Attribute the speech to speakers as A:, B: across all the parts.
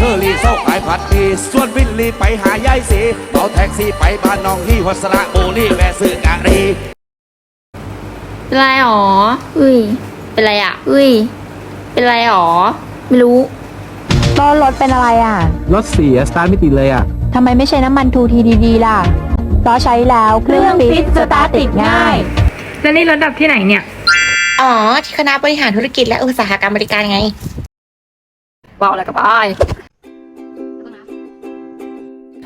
A: เชอรี่เศร้าขายผัดหมีส่วนวิลลี่ไปหายายสีเอาแท็กซี่ไปบ้านน้องฮีวัสระบุรีแวะซื้อกะรี
B: เป็นไรหรอ
C: อุ้ย
B: เป็นไรอะ
C: อุ้ย
B: เป็นไรหรอ
C: ไม่รู้
D: ล้อรถเป็นอะไรอะ
E: รถเสียสตาร์ทไม่ติดเลยอะ
D: ทำไมไม่ใช้น้ำมันทูทีดีๆล่ะเพราะใช้แล้วเครื่องฟิตสตาร์ทติดง่าย
F: แล้วนี่รถดับที่ไหนเนี่ย
G: อ๋อ ที่คณะบริหารธุรกิจและอุตสาหกรรมบริการไง
B: บอกอะไรกับไอ้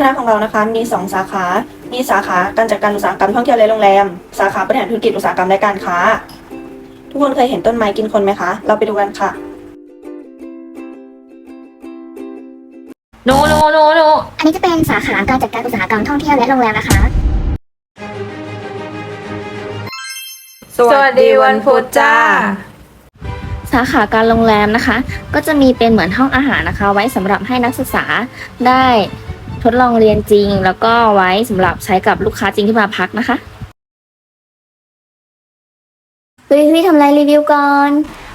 H: คณะของเรานะคะมี 2 สาขา มีสาขาการจัดการอุตสาหกรรมท่องเที่ยวและโรงแรม สาขาบริหารธุรกิจอุตสาหกรรมและการค้า ทุกคนเคยเห็นต้นไม้กินคนไหมคะ เราไปดูกันค่ะ
B: โนโนโนโน
I: อันนี้จะเป็นสาขาการจัดการอุตสาหกรรมท่องเที่ยวและโรงแรมนะคะ
F: สวัสดีวันพุธจ้า
C: สาขาการโรงแรมนะคะ ก็จะมีเป็นเหมือนห้องอาหารนะคะ ไว้สำหรับให้นักศึกษาได้ ทดลองเรียนจริง แล้วก็ไว้สำหรับใช้กับลูกค้าจริงที่มาพักนะคะเฮ้ยเฮ้ยทำอะไรรีวิวก่อน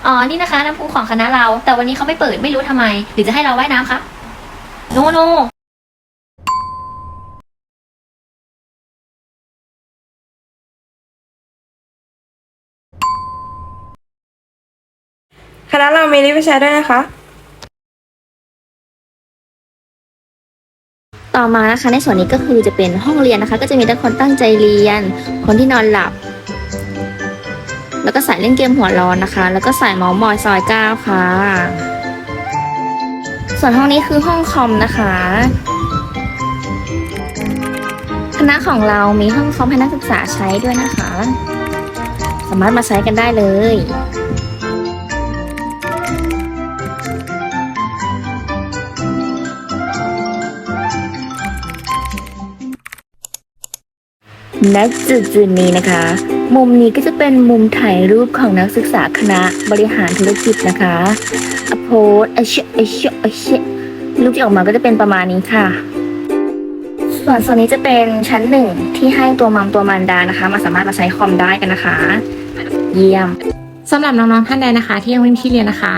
B: อ๋อนี่นะคะน้ำพุของคณะเรา แต่วันนี้เขาไม่เปิดไม่รู้ทำไม หรือจะให้เราว่ายน้ำคะโนโน
F: คณะเรามีลิฟต์แชร์ด้วยนะคะ
C: ต่อมานะคะในส่วนนี้ก็คือจะเป็นห้องเรียนนะคะ ก็จะมีทั้งคนตั้งใจเรียน คนที่นอนหลับ แล้วก็สายเล่นเกมหัวร้อนนะคะ แล้วก็สายเมอมอยซอยเก้าค่ะ ส่วนห้องนี้คือห้องคอมนะคะคณะของเรามีห้องคอมให้นักศึกษาใช้ด้วยนะคะ สามารถมาใช้กันได้เลย ณจุดจุดนี้นะคะ มุมนี้ก็จะเป็นมุมถ่ายรูปของนักศึกษาคณะบริหารธุรกิจนะคะอโพสอเชอเชอเชรูปที่ออกมาก็จะเป็นประมาณนี้ค่ะ ส่วนส่วนนี้จะเป็นชั้นหนึ่งที่ให้ตัวมัมตัวมันดานะคะ มาสามารถมาใช้คอมได้กันนะคะ เยี่ยม
G: สำหรับน้องๆท่านใดนะคะ ที่ยังไม่มีที่เรียนนะคะ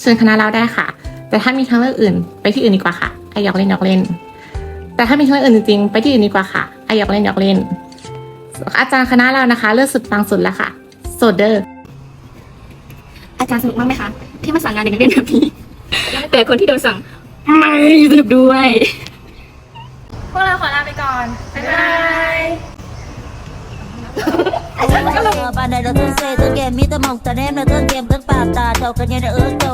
G: เชิญคณะเราได้ค่ะ แต่ถ้ามีทางเลือกอื่น ไปที่อื่นดีกว่าค่ะไออยากเล่นอยากเล่น แต่ถ้ามีทางเลือกอื่นจริงๆไปที่อื่นดีกว่าค่ะไออยากเล่นอยากเล่น อาจารย์คณะเรานะคะ เลือกสุดปังสุดแล้วค่ะ โซเดอร์
C: อาจารย์สนุกมากไหมคะ ที่มาสั่งงานเด็กนักเรียนแบบนี้แต่คนที่โดนสั่งไม่สนุกด้วย
B: พวกเราขอลาไปก่อน บ๊ายบาย
J: บ้านใดเราต้องเซ่ต้องแกมีแต่หมองแต่แนมเราต้องเกมต้องปากตาเจ้ากันยังเออเจ้า